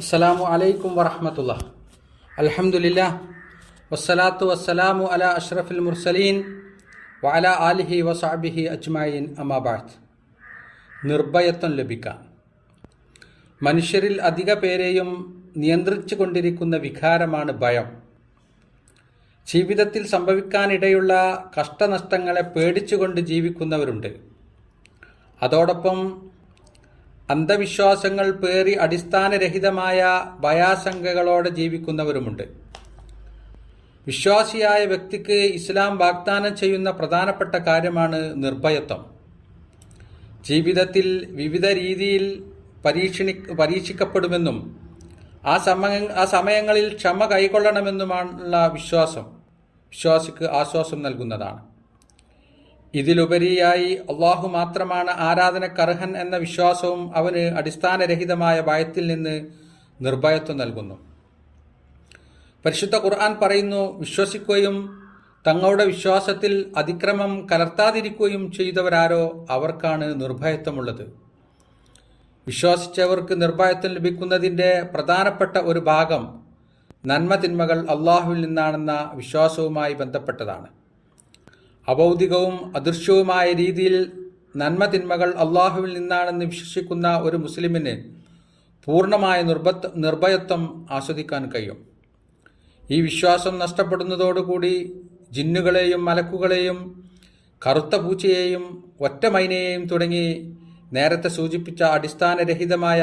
അസ്സലാമു അലൈക്കും വറഹമത്തുള്ള അലഹമുല്ല വസ്സലാത്തു വസ്സലാമു അല അഷ്റഫുൽ മുർസലീൻ വഅല ആലിഹി വസാബിഹി അജ്മായിൻ അമാബാദ് നിർഭയത്വം ലഭിക്കാം. മനുഷ്യരിൽ അധിക പേരെയും നിയന്ത്രിച്ചു കൊണ്ടിരിക്കുന്ന വികാരമാണ് ഭയം. ജീവിതത്തിൽ സംഭവിക്കാനിടയുള്ള കഷ്ടനഷ്ടങ്ങളെ പേടിച്ചുകൊണ്ട് ജീവിക്കുന്നവരുണ്ട്. അതോടൊപ്പം അന്ധവിശ്വാസങ്ങൾ പേറി അടിസ്ഥാനരഹിതമായ ഭയാശങ്കകളോടെ ജീവിക്കുന്നവരുമുണ്ട്. വിശ്വാസിയായ വ്യക്തിക്ക് ഇസ്ലാം വാഗ്ദാനം ചെയ്യുന്ന പ്രധാനപ്പെട്ട കാര്യമാണ് നിർഭയത്വം. ജീവിതത്തിൽ വിവിധ രീതിയിൽ പരീക്ഷണി പരീക്ഷിക്കപ്പെടുമെന്നും ആ സമയ ആ സമയങ്ങളിൽ ക്ഷമ കൈക്കൊള്ളണമെന്നുമാണുള്ള വിശ്വാസം വിശ്വാസിക്ക് ആശ്വാസം നൽകുന്നതാണ്. ഇതിലുപരിയായി അള്ളാഹു മാത്രമാണ് ആരാധനക്കർഹൻ എന്ന വിശ്വാസവും അവന് അടിസ്ഥാനരഹിതമായ ഭയത്തിൽ നിന്ന് നിർഭയത്വം നൽകുന്നു. പരിശുദ്ധ ഖുർആൻ പറയുന്നു വിശ്വസിക്കുകയും തങ്ങളുടെ വിശ്വാസത്തിൽ അതിക്രമം കലർത്താതിരിക്കുകയും ചെയ്തവരാരോ അവർക്കാണ് നിർഭയത്വമുള്ളത്. വിശ്വസിച്ചവർക്ക് നിർഭയത്വം ലഭിക്കുന്നതിന്റെ പ്രധാനപ്പെട്ട ഒരു ഭാഗം നന്മ തിന്മകൾ അള്ളാഹുവിൽ നിന്നാണെന്ന വിശ്വാസവുമായി ബന്ധപ്പെട്ടതാണ്. അഭൗതികവും അദൃശ്യവുമായ രീതിയിൽ നന്മ തിന്മകൾ അള്ളാഹുവിൽ നിന്നാണെന്ന് വിശ്വസിക്കുന്ന ഒരു മുസ്ലിമിന് പൂർണമായ നിർഭത്ത് നിർഭയത്വം ആസ്വദിക്കാൻ കഴിയും. ഈ വിശ്വാസം നഷ്ടപ്പെടുന്നതോടുകൂടി ജിന്നുകളെയും മലക്കുകളെയും കറുത്ത പൂച്ചയെയും ഒറ്റമൈനയെയും തുടങ്ങി നേരത്തെ സൂചിപ്പിച്ച അടിസ്ഥാനരഹിതമായ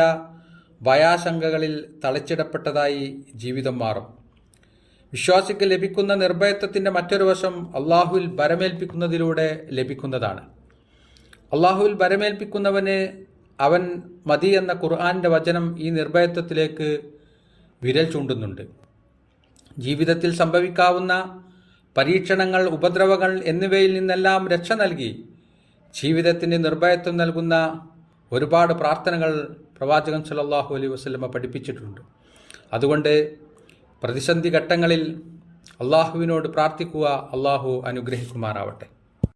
ഭയാശങ്കകളിൽ തളച്ചിടപ്പെട്ടതായി ജീവിതം മാറും. വിശ്വാസിക്ക് ലഭിക്കുന്ന നിർഭയത്വത്തിന്റെ മറ്റൊരു വശം അള്ളാഹുവിൽ ബരമേൽപ്പിക്കുന്നതിലൂടെ ലഭിക്കുന്നതാണ്. അള്ളാഹുവിൽ ബരമേൽപ്പിക്കുന്നവന് അവൻ മതി എന്ന ഖുർആാന്റെ വചനം ഈ നിർഭയത്വത്തിലേക്ക് വിരൽ ചൂണ്ടുന്നുണ്ട്. ജീവിതത്തിൽ സംഭവിക്കാവുന്ന പരീക്ഷണങ്ങൾ ഉപദ്രവങ്ങൾ എന്നിവയിൽ നിന്നെല്ലാം രക്ഷ നൽകി ജീവിതത്തിന് നിർഭയത്വം നൽകുന്ന ഒരുപാട് പ്രാർത്ഥനകൾ പ്രവാചകൻ സല്ലല്ലാഹു അലൈഹി വസല്ലമ പഠിപ്പിച്ചിട്ടുണ്ട്. അതുകൊണ്ട് പ്രതിസന്ധി ഘട്ടങ്ങളിൽ അള്ളാഹുവിനോട് പ്രാർത്ഥിക്കുക അള്ളാഹു അനുഗ്രഹിക്കുമാറാവട്ടെ.